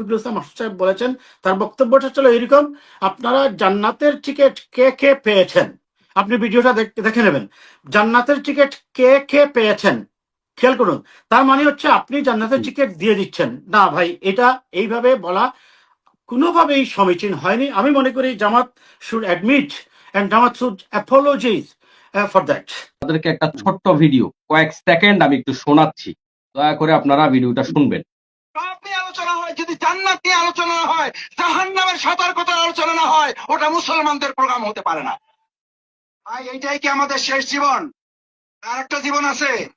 রফিকুল ইসলাম মাসুদ সাহেব বলেছেন তার বক্তব্যটা ছিল এরকম আপনারা জান্নাতের টিকিট কে কে পেয়েছেন? আপনি ভিডিওটা দেখ- দেখে নেবেন। জান্নাতের টিকিট কে কে পেয়েছেন? খেয়াল করুন তার মানে হচ্ছে আপনি জান্নাতের টিকিট দিয়ে দিচ্ছেন। না ভাই এটা এইভাবে বলা কোনোভাবেই সমীচীন হয়নি। আমি মনে করি Jamaat should admit and Jamaat should apologies for that. আপনাদেরকে একটা ছোট্ট ভিডিও কয়েক সেকেন্ড আমি একটু শোনাচ্ছি। দয়া করে আপনারা ভিডিওটা শুনবেন। আলোচনা হয়, যদি জান্নাত নিয়ে আলোচনা হয়, জাহান্নামের সতর্কতার আলোচনা না হয়, ওটা মুসলমানদের প্রোগ্রাম হতে পারে না। ভাই, এইটাই কি আমাদের শেষ জীবন? আর একটা জীবন আছে।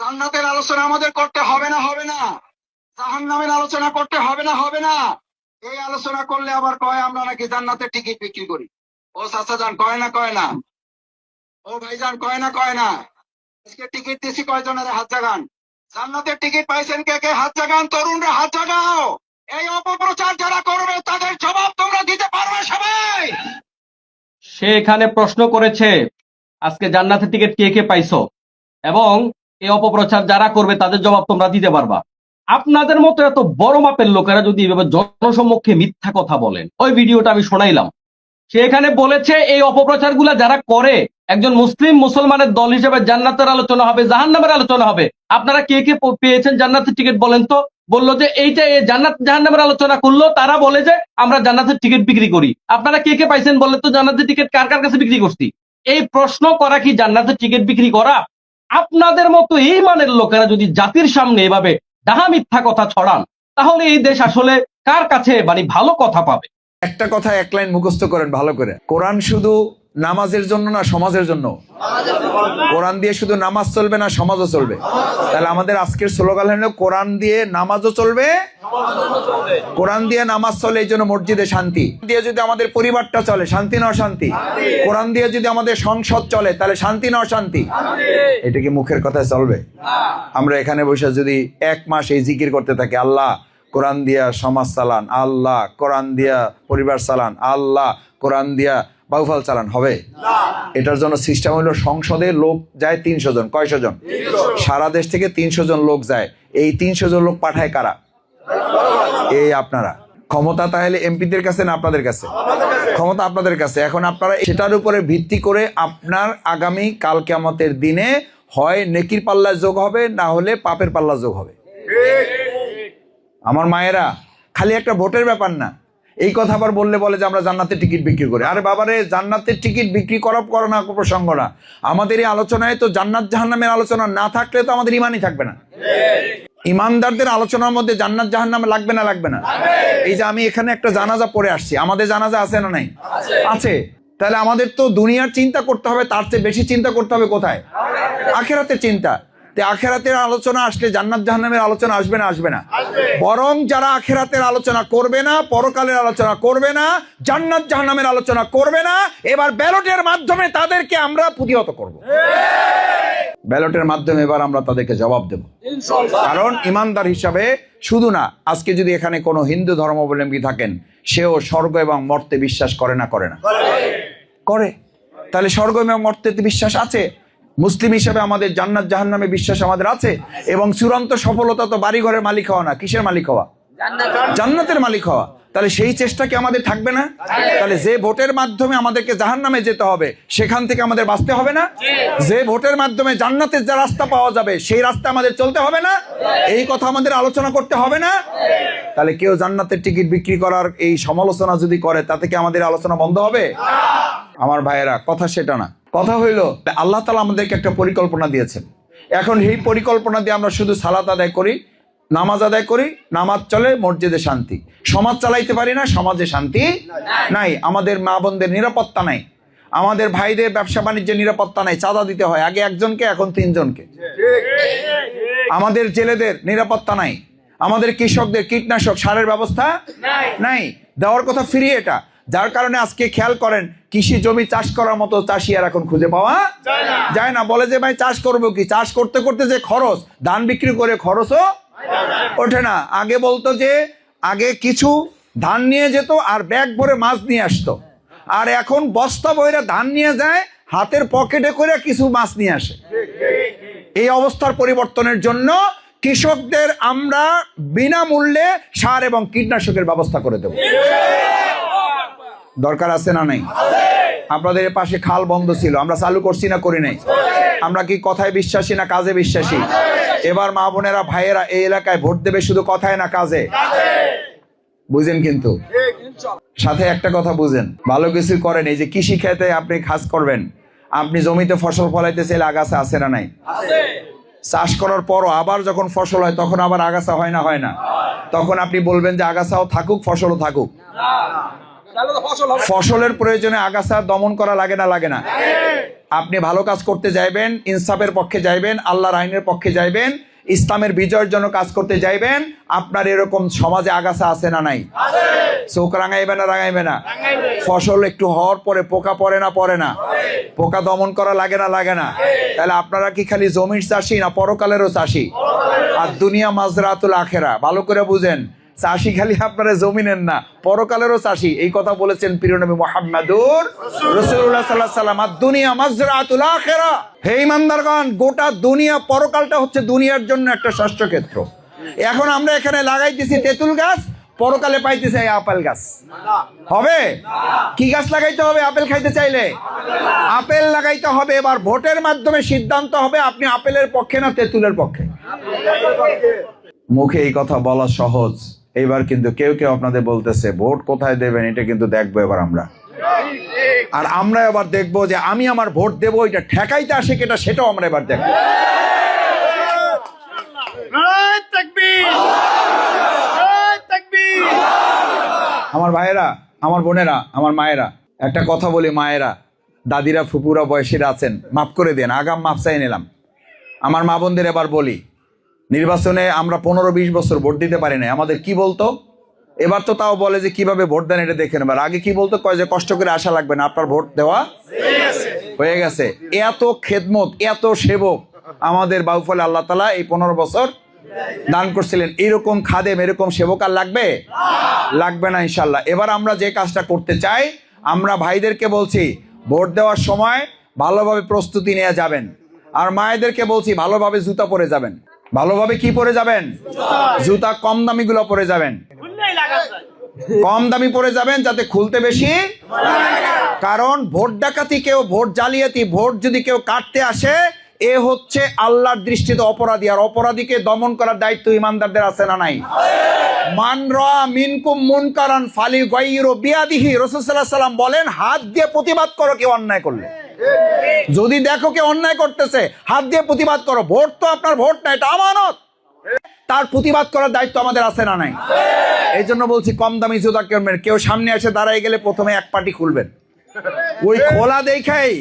জান্নাতের আলোচনা আমাদের করতে হবে না হবে না। জাহান্নামের আলোচনা করতে হবে না হবে না। এই আলোচনা করলে আবার কয়, আমরা নাকি জান্নাতের টিকিট বিক্রি করি। ও চাচা যান, কয় না কয় না? ও ভাই ভাইজান, কয় না কয় না? আজকে টিকিট দিছি, কয়জনের হাত জাগান? জান্নাতের টিকিট পাইছেন কে কে? হাত জাগান, তরুণরা হাত জাগাও। এই অপপ্রচার যারা করবে, তাদের জবাব তোমরা দিতে পারবে সবাই। সে এখানে প্রশ্ন করেছে, আজকে জান্নাতের টিকিট কে কে পাইছো? এবং এই অপপ্রচার যারা করবে, তাদের জবাব তোমরা দিতে পারবা। আপনাদের মতো এত বড় মাপের লোকেরা যদি এভাবে জনসম্মুখে মিথ্যা কথা বলেন, ওই ভিডিওটা আমি শোনাইলাম। সে এখানে বলেছে, এই অপপ্রচার যারা করে, একজন মুসলিম মুসলমানের দল হিসেবে জান্নাতের আলোচনা হবে, জাহান্নামের আলোচনা হবে। আপনারা কে কে পেয়েছেন জান্নাতের টিকিট বলেন তো? বলল যে, এইটা এই জান্নাত জাহান্নামের আলোচনা করল, তারা বলে যে, আমরা জান্নাতের টিকিট বিক্রি করি। আপনারা কে কে পাইছেন বললে তো? জান্নাতের টিকিট কার কার কাছে বিক্রি করছি? এই প্রশ্ন করা কি জান্নাতের টিকিট বিক্রি করা? আপনাদের মতো এই মানের লোকেরা যদি জাতির সামনে এভাবে ডাহা মিথ্যা কথা ছড়ান, তাহলে এই দেশ আসলে কার কাছে মানে ভালো কথা পাবে? একটা কথা এক লাইন মুখস্থ করেন ভালো করে। কোরআন শুধু নামাজের জন্য না সমাজের জন্য? কোরআন দিয়ে শুধু নামাজ চলবে না সমাজও চলবে? তাহলে আমাদের আজকের স্লোগান হলো, কোরআন দিয়ে নামাজও চলবে, কোরআন দিয়ে নামাজ চলে এই জন্য মসজিদে শান্তি। দিয়ে যদি আমাদের পরিবারটা চলে, শান্তি না অশান্তি? কোরআন দিয়ে যদি আমাদের সংসদ চলে, তাহলে শান্তি না অশান্তি? এটা কি মুখের কথায় চলবে? আমরা এখানে বসে যদি এক মাস এই জিকির করতে থাকি, আল্লাহ কোরআন দিয়া সমাজ চালান আল্লাহ কোরআন দিয়া পরিবার চালান আল্লাহ কোরআন দিয়া বাউফাল চালান হবে? এটার জন্য সিস্টেম হলো সংসদে লোক যায় তিনশো জন কয়শো জন? সারা দেশ থেকে তিনশো জন লোক যায়। এই তিনশো জন লোক পাঠায় কারা? এই আপনারা। ক্ষমতা তাহলে এমপিদের কাছে না আপনাদের কাছে? ক্ষমতা আপনাদের কাছে। এখন আপনারা সেটার উপরে ভিত্তি করে আপনার আগামী কাল কেমতের দিনে হয় নেকির পাল্লা যোগ হবে না হলে পাপের পাল্লা যোগ হবে। আমার মায়েরা, খালি একটা ভোটের ব্যাপার না। এই কথা আবার বললে বলে যে আমরা জান্নাতের টিকিট বিক্রি করি। আরে বাবারে, জান্নাতের টিকিট বিক্রি করা করা না প্রসঙ্গ না। আমাদের এই আলোচনায় তো জান্নাত জাহান্নামের আলোচনা না থাকলে তো আমাদের ইমানই থাকবে না। ইমানদারদের আলোচনার মধ্যে জান্নাত জাহান্নাম লাগবে না লাগবে না। এই যে আমি এখানে একটা জানাজা পড়ে আসছি। আমাদের জানাজা আছে না নাই? আছে। তাহলে আমাদের তো দুনিয়ার চিন্তা করতে হবে, তার চেয়ে বেশি চিন্তা করতে হবে কোথায়? আখেরাতের চিন্তা। তে আখেরাতের আলোচনা আসলে জান্নাত জাহান্নামের আলোচনা আসবে না আসবে না। বরং যারা আখেরাতের আলোচনা করবে না পরকালের আলোচনা করবে না জান্নাত জাহান্নামের আলোচনা করবে না এবার ব্যালটের মাধ্যমে তাদেরকে আমরা প্রতিহত করব। ব্যালটের মাধ্যমে এবার আমরা তাদেরকে জবাব দেব। কারণ ইমানদার হিসাবে শুধু না আজকে যদি এখানে কোনো হিন্দু ধর্মাবলম্বী থাকেন সেও স্বর্গ এবং মর্তে বিশ্বাস করে না করে না। করে। তাহলে স্বর্গ এবং মর্তেতে বিশ্বাস আছে। মুসলিম হিসাবে আমাদের জান্নাত জাহান্নামে বিশ্বাস আমাদের আছে এবং চূড়ান্ত সফলতা তো বাড়ি ঘরের মালিক হওয়া না কিসের মালিক হওয়া? জান্নাতের। মালিক হওয়া। তাহলে সেই চেষ্টা কি আমাদের থাকবে না? তাহলে যে ভোটের মাধ্যমে আমাদেরকে জাহান্নামে যেতে হবে সেখান থেকে আমাদের বাঁচতে হবে না? যে ভোটের মাধ্যমে জান্নাতের যে রাস্তা পাওয়া যাবে সেই রাস্তা আমাদের চলতে হবে না? এই কথা আমাদের আলোচনা করতে হবে না? তাহলে কেউ জান্নাতের টিকিট বিক্রি করার এই সমালোচনা যদি করে তাতে কি আমাদের আলোচনা বন্ধ হবে? আমার ভাইয়েরা কথা সেটা না। কথা হইল আল্লাহ তালা আমাদেরকে একটা পরিকল্পনা দিয়েছেন। এখন এই পরিকল্পনা দিয়ে আমরা শুধু সালাত আদায় করি নামাজ আদায় করি নামাজ চলে মসজিদে শান্তি। সমাজ চালাইতে পারি না সমাজে শান্তি নাই। আমাদের মা বোনদের নিরাপত্তা নাই। আমাদের ভাইদের ব্যবসা বাণিজ্যের নিরাপত্তা নাই চাঁদা দিতে হয় আগে একজনকে এখন তিনজনকে। আমাদের জেলেদের নিরাপত্তা নাই। আমাদের কৃষকদের কীটনাশক সারের ব্যবস্থা নাই। দেওয়ার কথা ফ্রি এটা। যার কারণে আজকে খেয়াল করেন কৃষি জমি চাষ করার মতো চাষি আর এখন খুঁজে পাওয়া যায় না। বলে যে ভাই চাষ করব কি? চাষ করতে করতে যে খরচ ধান বিক্রি করে খরচও ওঠে না। আগে বলতো যে আগে কিছু ধান নিয়ে যেত আর ব্যাগ ভরে মাছ নিয়ে আসতো। আর এখন বস্তা বইরা ধান নিয়ে যায় হাতের পকেটে করে কিছু মাছ নিয়ে আসে। এই অবস্থার পরিবর্তনের জন্য কৃষকদের আমরা বিনামূল্যে সার এবং কীটনাশকের ব্যবস্থা করে দেব। দরকার আছে না নাই? আপনাদের পাশে খাল বন্ধ ছিল, আমরা চালু করছি না, করি নাই। আমরা কি কথায় বিশ্বাসী না কাজে বিশ্বাসী? এবার মা বোনেরা, ভাইয়েরা এই এলাকায় ভোট দেবে শুধু কথায় না কাজে? বুঝেন কিন্তু। সাথে একটা কথা বুঝেন, ভালো কিছু করেন, এই যে কৃষি খেতে আপনি কাজ করবেন, আপনি জমিতে ফসল ফলাইতে চাইলে আগাছা আছে না নাই? চাষ করার পরও আবার যখন ফসল হয়, তখন আবার আগাছা হয় না হয় না? তখন আপনি বলবেন যে আগাছাও থাকুক, ফসলও থাকুক। ফসলের প্রয়োজনে আগাছা দমন করা লাগে না লাগে না। আপনি ভালো কাজ করতে যাইবেন ইনসাফের পক্ষে যাইবেন আল্লাহর আইনের পক্ষে যাইবেন ইসলামের বিজয়ের জন্য কাজ করতে যাইবেন আপনার এরকম সমাজে আগাছা আছে না নাই? চোখ রাঙাইবে না রাঙাইবে না? ফসল একটু হওয়ার পরে পোকা পড়ে না পড়ে না? পোকা দমন করা লাগে না লাগে না? তাহলে আপনারা কি খালি জমির চাষি না পরকালেরও চাষি? আর দুনিয়া মাজরাতুল আখেরা ভালো করে বুঝেন। চাষি খালি আপনারা জমিনের না, পরকালেরও চাষি। এই কথা বলেছেন প্রিয় মোহাম্মদুর রসুল্লাহ সাল্লাহ সাল্লাম আর দুনিয়া মাজরাতুল আখেরা। হে ইমানদারগণ, গোটা দুনিয়া, পরকালটা হচ্ছে দুনিয়ার জন্য একটা ষষ্ঠ ক্ষেত্র এখন আমরা এখানে লাগাইতেছি তেঁতুল গাছ, পরকালে পাইতেছে এই আপেল গাছ। হবে? কি গাছ লাগাইতে হবে আপেল খাইতে চাইলে? আপেল লাগাইতে হবে। এবার ভোটের মাধ্যমে সিদ্ধান্ত হবে আপনি আপেলের পক্ষে না তেঁতুলের পক্ষে। মুখে এই কথা বলা সহজ। এবার কিন্তু কেউ কেউ আপনাদের বলতেছে ভোট কোথায় দেবেন? এটা কিন্তু দেখব এবার আমরা। আর আমরা এবার দেখব যে আমি আমার ভোট দেবো এটা ঠেকাইতে আসে কেটা সেটাও আমরা এবার দেখব। আমার ভাইয়েরা আমার বোনেরা আমার মায়েরা একটা কথা বলি মায়েরা দাদিরা ফুপুরা বয়সীরা আছেন মাফ করে দেন আগাম মাপ চাই নিলাম। আমার মা বোনদের এবার বলি নির্বাচনে আমরা পনেরো বিশ বছর ভোট দিতে পারি না আমাদের কি বলতো? এবার তো তাও বলে যে কীভাবে ভোট দেন এটা দেখে নেবার। আগে কি বলতো? কয় যে কষ্ট করে আসা লাগবে না, আপনার ভোট দেওয়া হয়ে গেছে। এত খেদমত, এত সেবক আমাদের বাউফলে আল্লাহ তালা এই পনেরো বছর দান করছিলেন। এরকম খাদেম, এরকম সেবক আর লাগবে? লাগবে না ইনশাল্লাহ। এবার আমরা যে কাজটা করতে চাই, আমরা ভাইদেরকে বলছি, ভোট দেওয়ার সময় ভালোভাবে প্রস্তুতি নেওয়া যাবেন। আর মায়েদেরকে বলছি, ভালোভাবে জুতা পরে যাবেন। ভালোভাবে কি পরে যাবেন? জুতা। কম দামি গুলো পরে যাবেন। কম দামি পরে যাবেন যাতে খুলতে বেশি কারণ ভোট ডাকাতি কেউ ভোট জালিয়াতি ভোট যদি কেউ কাটতে আসে এ হচ্ছে আল্লাহর দৃষ্টিতে অপরাধী, আর অপরাধীকে দমন করার দায়িত্ব ইমানদারদের আছে না নাই? মান মিনকুম মুনকারান ফালি গাইরু বিয়াদিহি। রাসূল সাল্লাল্লাহু আলাইহি সাল্লাম বলেন, হাত দিয়ে প্রতিবাদ করো কেউ অন্যায় করলে। যদি দেখো কেউ অন্যায় করতেছে, হাত দিয়ে প্রতিবাদ করো। ভোট তো আপনার ভোট না, এটা আমানত। তার প্রতিবাদ করার দায়িত্ব আমাদের আছে না নাই? এই জন্য বলছি, কম দামি জুতা কেউ সামনে এসে দাঁড়ায় গেলে প্রথমে এক পাটি খুলবেন। ওই খোলা দেখাই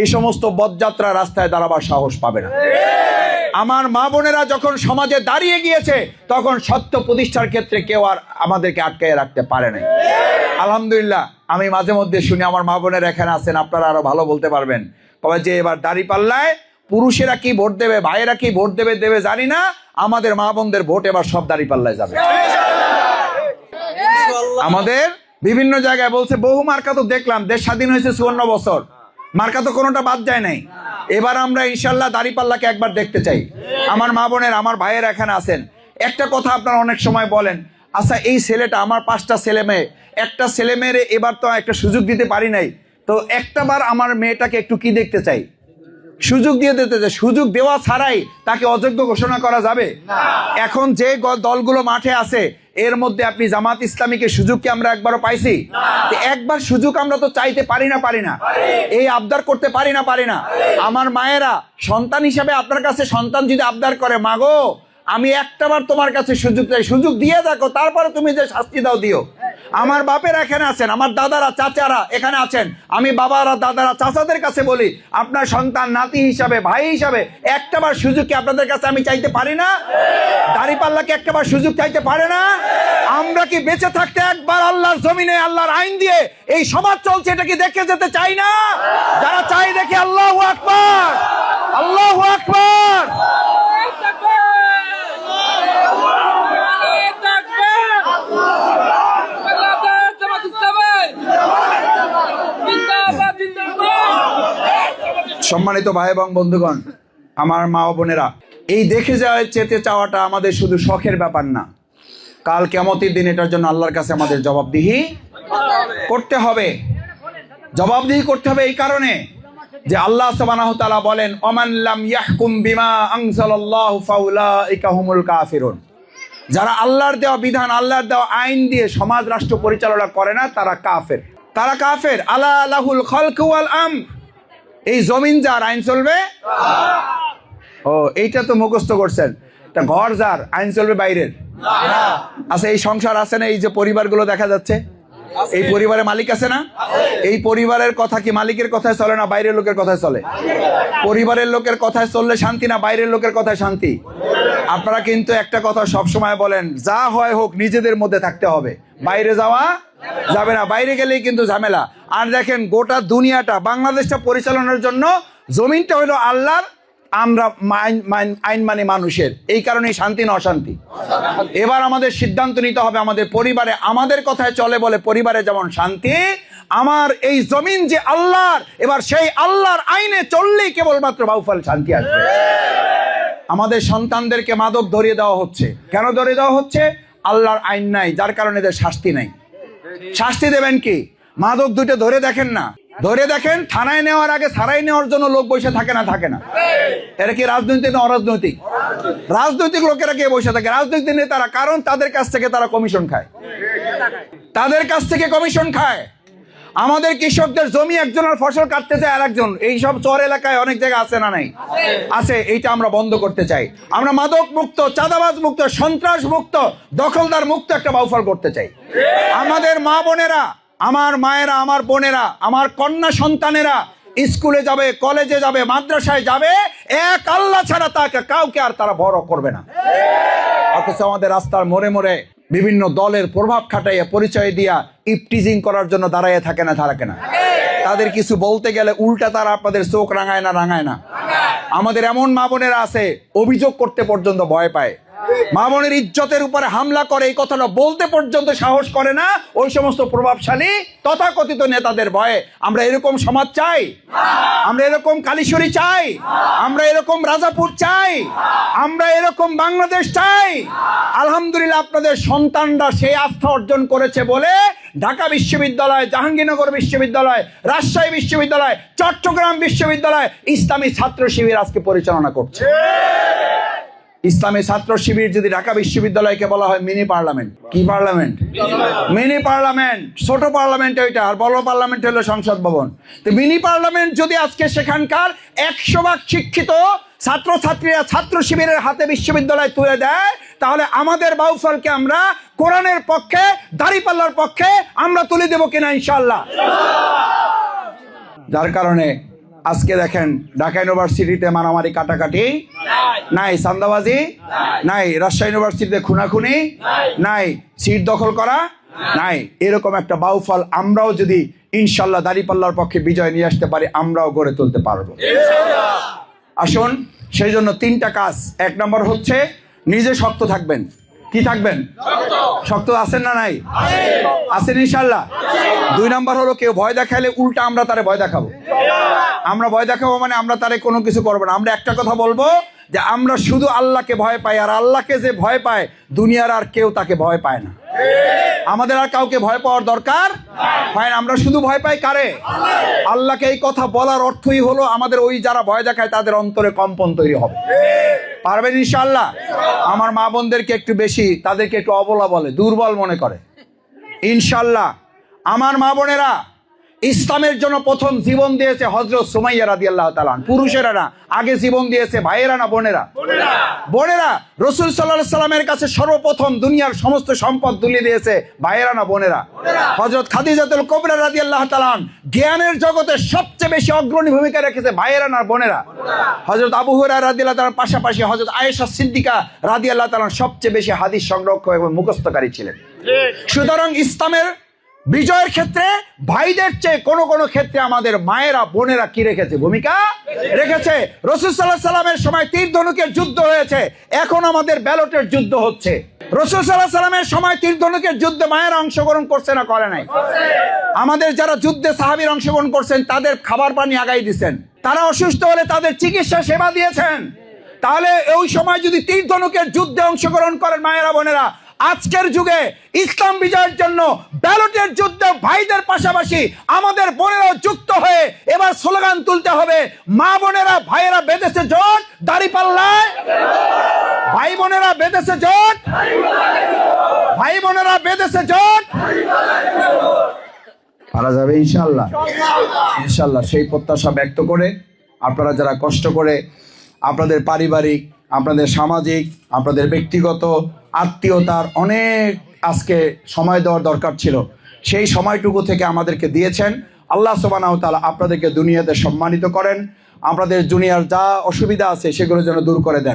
এই সমস্ত বদযাত্রা রাস্তায় দাঁড়াবার সাহস পাবে না। আমার মা বোনেরা যখন সমাজে দাঁড়িয়ে গিয়েছে, তখন সত্য প্রতিষ্ঠার ক্ষেত্রে কেউ আর আমাদেরকে আটকে রাখতে পারে নাই। আলহামদুলিল্লাহ, আমি মাঝে মধ্যে শুনি আমার মা বোনের এখানে আছেন, আপনারা আরও ভালো বলতে পারবেন। কবে যে এবার দাড়ি পাল্লায়, পুরুষেরা কি ভোট দেবে, ভাইয়েরা কি ভোট দেবে দেবে জানি না, আমাদের মা বোনদের ভোট এবার সব দাড়ি পাল্লায় যাবে। আমাদের বিভিন্ন জায়গায় বলছে, বহু মার্কা তো দেখলাম, দেশ স্বাধীন হয়েছে চুয়ান্ন বছর। মার্কা তো কোনোটা বাদ যায় নাই। এবার আমরা ইনশাল্লাহ দাড়িপাল্লাকে একবার দেখতে চাই। আমার মা বোনের আমার ভাইয়ের এখানে আছেন। একটা কথা আপনারা অনেক সময় বলেন আচ্ছা এই ছেলেটা আমার পাঁচটা ছেলে মেয়ে একটা ছেলে মেয়েরে এবার তো একটা সুযোগ দিতে পারি নাই। তো একটা বার আমার মেয়েটাকে একটু কি দেখতে চাই? সুযোগ দিয়ে দিতে চাই। সুযোগ দেওয়া ছাড়াই তাকে অযোগ্য ঘোষণা করা যাবে? এখন যে দলগুলো মাঠে আছে এর মধ্যে আপনি জামাত ইসলামীকে সুযোগ কি আমরা একবারও পাইছি? একবার সুযোগ আমরা তো চাইতে পারি না পারি না। এই আবদার করতে পারি না পারি না। আমার মায়েরা সন্তান হিসাবে আপনার কাছে সন্তান যদি আবদার করে মাগো আমি একটাবার তোমার কাছে সুযোগ চাই। সুযোগ দিয়ে দেখো, তারপরে তুমি যে শাস্তি দাও, দিও। আমার বাপের এখানে আছেন, আমার দাদারা, চাচারা এখানে আছেন। আমি বাবারা, দাদারা, চাচাদের কাছে বলি, আপনার সন্তান, নাতি হিসাবে, ভাই হিসাবে একটাবার সুযোগ কি আপনাদের কাছে আমি চাইতে পারি না? দাঁড়িপাল্লাকে একটাবার সুযোগ চাইতে পারে না? আমরা কি বেঁচে থাকতে একবার আল্লাহর জমিনে, আল্লাহর আইন দিয়ে এই সমাজ চলছে, এটা কি দেখে যেতে চাই না? যারা চাই দেখে আল্লাহ আকবার আল্লাহ আকবার। সম্মানিত ভাই এবং বন্ধুগণ, আমার মা বোনেরা, এই দেখে যাওয়া চেতে চাওয়াটা আমাদের শুধু শখের ব্যাপার না। কাল কেমতের দিন এটার জন্য আল্লাহর কাছে আমাদের জবাবদিহি করতে হবে। জবাবদিহি করতে হবে এই কারণে যে আল্লাহ সুবহানাহু ওয়া তাআলা বলেন, ওমান ইয়াহকুম বিমা হুমুল কাফিরুন। যারা আল্লাহর দেওয়া বিধান, আল্লাহর দেওয়া আইন দিয়ে সমাজ, রাষ্ট্র পরিচালনা করে না, তারা কাফের। তারা কাফের। আলা লাহুল খলক ওয়াল আম এই জমিন যার আইন চলবে? ও এইটা তো মুখস্থ করছেন। তা ঘর যার আইন চলবে বাইরের? আচ্ছা এই সংসার আছে না? এই যে পরিবারগুলো দেখা যাচ্ছে? এই পরিবারে মালিক আছে না? এই পরিবারের কথা কি মালিকের কথায় চলে না বাইরের লোকের কথায় চলে? পরিবারের লোকের কথায় চললে শান্তি না বাইরের লোকের কথায় শান্তি? আপনারা কিন্তু একটা কথা সব সময় বলেন যা হয় হোক নিজেদের মধ্যে থাকতে হবে। বাইরে যাওয়া যাবে না। বাইরে গেলেই কিন্তু ঝামেলা। আর দেখেন, গোটা দুনিয়াটা, বাংলাদেশটা পরিচালনার জন্য জমিনটা হলো আল্লাহর, আমরা আইন মানে মানুষের। এই কারণেই শান্তি না অশান্তি। এবার আমাদের সিদ্ধান্ত নিতে হবে আমাদের পরিবারে। আমাদের কথায় চলে বলে পরিবারে যেমন শান্তি, আমার এই জমিন যে আল্লাহর, এবার সেই আল্লাহর আইনে চললেই কেবলমাত্র বাউফল শান্তি আসবে। আমাদের সন্তানদেরকে মাদক ধরিয়ে দেওয়া হচ্ছে। কেন ধরিয়ে দেওয়া হচ্ছে? আল্লাহর আইন নাই, যার কারণে এদের শাস্তি নাই। শাস্তি দেবেন কি? মাদক দুটো ধরে দেখেন না। ধরে দেখেন, থানায় নেওয়ার আগে সারাই নেওয়ার জন্য লোক বসে থাকে না থাকে না। এরা কি রাজনৈতিক না অরাজনৈতিক? রাজনৈতিক লোকেরা কে বসে থাকে? রাজনৈতিক নেতারা, কারণ তাদের কাছ থেকে তারা কমিশন খায়। তাদের কাছ থেকে কমিশন খায়। আমাদের কৃষকদের জমি একজনের ফসল কাটতে চায় আর একজন এইসব চর এলাকায় অনেক জায়গায় আছে না নাই? আছে, এইটা আমরা বন্ধ করতে চাই। আমরা মাদক মুক্ত, চাঁদাবাজ মুক্ত, সন্ত্রাস মুক্ত, দখলদার মুক্ত একটা বাউফল করতে চাই। আমাদের মা বোনেরা, আমার মায়েরা, আমার বোনেরা, আমার কন্যা সন্তানেরা স্কুলে যাবে, কলেজে যাবে, মাদ্রাসায় যাবে, এক আল্লাহ ছাড়া তাকে কাউকে আর তারা বড় করবে না। অথচ আমাদের রাস্তার মোড়ে মোড়ে বিভিন্ন দলের প্রভাব খাটাইয়া পরিচয় দিয়া ইপটিজিং করার জন্য দাঁড়াইয়া থাকে না থাকে না। তাদের কিছু বলতে গেলে উল্টা তারা আপনাদের চোখ রাঙায় না রাঙায় না। আমাদের এমন মা বোনেরা আছে, অভিযোগ করতে পর্যন্ত ভয় পায়। মা বোনের ইজ্জতের উপরে হামলা করে, এই কথাটা বলতে পর্যন্ত সাহস করে না। ওই সমস্ত প্রভাবশালী তথাকথিত নেতাদের ভয়ে। আমরা এরকম সমাজ চাই। আমরা এরকম কালীশ্বরী চাই। আমরা এরকম রাজাপুর চাই। আমরা এরকম বাংলাদেশ চাই। আলহামদুলিল্লাহ আপনাদের সন্তানরা সেই আস্থা অর্জন করেছে বলে ঢাকা বিশ্ববিদ্যালয়, জাহাঙ্গীরনগর বিশ্ববিদ্যালয়, রাজশাহী বিশ্ববিদ্যালয়, চট্টগ্রাম বিশ্ববিদ্যালয় ইসলামী ছাত্র শিবির আজকে পরিচালনা করছে। ইসলামী ছাত্র শিবির যদি ঢাকা বিশ্ববিদ্যালয়কে বলা হয় মিনি পার্লামেন্ট, কি পার্লামেন্ট? মিনি পার্লামেন্ট, ছোট পার্লামেন্ট ওইটা আর বড় পার্লামেন্ট হলো সংসদ ভবন। তো মিনি পার্লামেন্ট যদি আজকে সেখানকার একশো ভাগ শিক্ষিত ছাত্রছাত্রীরা ছাত্র শিবিরের হাতে বিশ্ববিদ্যালয় তুলে দেয়, তাহলে আমাদের বাউফলকে আমরা কোরআনের পক্ষে দাড়িপাল্লার পক্ষে আমরা তুলে দেবো কিনা ইনশাল্লাহ যার কারণে আজকে দেখেন ঢাকা ইউনিভার্সিটিতে মারামারি কাটাকাটি? নাই। সান্দাবাজি? নাই। রাজশাহী ইউনিভার্সিটিতে খুনাখুনি? নাই। সিট দখল করা? নাই। এরকম একটা বাউফল আমরাও যদি ইনশাল্লাহ দাঁড়িপাল্লার পক্ষে বিজয় নিয়ে আসতে পারি আমরাও গড়ে তুলতে পারব। আসুন সেই জন্য তিনটা কাজ। এক নম্বর হচ্ছে নিজে শক্ত থাকবেন। কি থাকবেন? শক্ত আছেন না নাই? আছেন ইনশাল্লাহ। দুই নাম্বার হলো কেউ ভয় দেখাইলে উল্টা আমরা তারে ভয় দেখাবো। আমরা ভয় দেখাবো মানে আমরা তারে কোনো কিছু করব না। আমরা একটা কথা বলব যে আমরা শুধু আল্লাহকে ভয় পাই, আর আল্লাহকে যে ভয় পায়, দুনিয়ার আর কেউ তাকে ভয় পায় না। আমাদের আর কাউকে ভয় পাওয়ার দরকার হয় আমরা শুধু ভয় পাই কারে? আল্লাহকে এই কথা বলার অর্থই হলো আমাদের ওই যারা ভয় দেখায় তাদের অন্তরে কম্পন তৈরি হবে। পারবেন ইনশাল্লাহ আমার মা বোনদেরকে একটু বেশি, তাদেরকে একটু অবলা বলে, দুর্বল মনে করে। ইনশাল্লাহ আমার মা বোনেরা ইসলামের জন্য প্রথম জীবন দিয়েছে হজরত সুমাইয়া রাদি আল্লাহ তালান পুরুষেরা না আগে জীবন দিয়েছে ভাইয়েরা না বোনেরা? বোনেরা। রসুল সাল্লাহ সাল্লামের কাছে সর্বপ্রথম দুনিয়ার সমস্ত সম্পদ তুলে দিয়েছে ভাইয়েরা না বোনেরা? হজরত খাদিজাতুল কবরা রাদি আল্লাহ তালান জ্ঞানের জগতে সবচেয়ে বেশি অগ্রণী ভূমিকা রেখেছে ভাইয়েরা না বোনেরা? হজরত আবু হুরা রাদি আল্লাহ তালার পাশাপাশি হজরত আয়েশা সিদ্দিকা রাদি আল্লাহ তালান সবচেয়ে বেশি হাদিস সংরক্ষক এবং মুখস্থকারী ছিলেন। সুতরাং ইসলামের বিজয়ের ক্ষেত্রে ভাইদের চেয়ে কোনো কোনো ক্ষেত্রে আমাদের মায়েরা, বোনেরা কি রেখেছে? ভূমিকা রেখেছে। রসুল সাল্লাহ সাল্লামের সময় তীর ধনুকের যুদ্ধ হয়েছে। এখন আমাদের ব্যালটের যুদ্ধ হচ্ছে। রসুল সাল্লাহ সাল্লামের সময় তীর ধনুকের যুদ্ধে মায়েরা অংশগ্রহণ করছে না করে নাই? আমাদের যারা যুদ্ধে সাহাবির অংশগ্রহণ করছেন, তাদের খাবার পানি আগাই দিচ্ছেন তারা অসুস্থ হলে তাদের চিকিৎসা সেবা দিয়েছেন। তাহলে ওই সময় যদি তীর ধনুকের যুদ্ধে অংশগ্রহণ করেন মায়েরা, বোনেরা আজকের যুগে ইসলাম বিজয়ের জন্য ব্যালটের যুদ্ধে ভাইদের পাশাপাশি আমাদের বোনেরাও যুক্ত হয়ে এবার স্লোগান তুলতে হবে, মা বোনেরা, ভাইয়েরা বেঁধেছে জোট, দাড়ি পাল্লায়। ভাই বোনেরা বেঁধেছে জোট, ভাই বোনেরা বেঁধেছে জোট। পারা যাবে ইনশাল্লাহ। ইনশাল্লাহ সেই প্রত্যাশা ব্যক্ত করে আপনারা যারা কষ্ট করে আপনাদের পারিবারিক, আপনাদের সামাজিক, আপনাদের ব্যক্তিগত আত্মীয়তার অনেক আজকে সময় দেওয়ার দরকার ছিল। সেই সময়টুকু থেকে আমাদেরকে দিয়েছেন। আল্লাহ সোবানাও তালা আপনাদেরকে দুনিয়াতে সম্মানিত করেন। আমাদের জুনিয়ার যা অসুবিধা আছে সেগুলো যেন দূর করে দেন।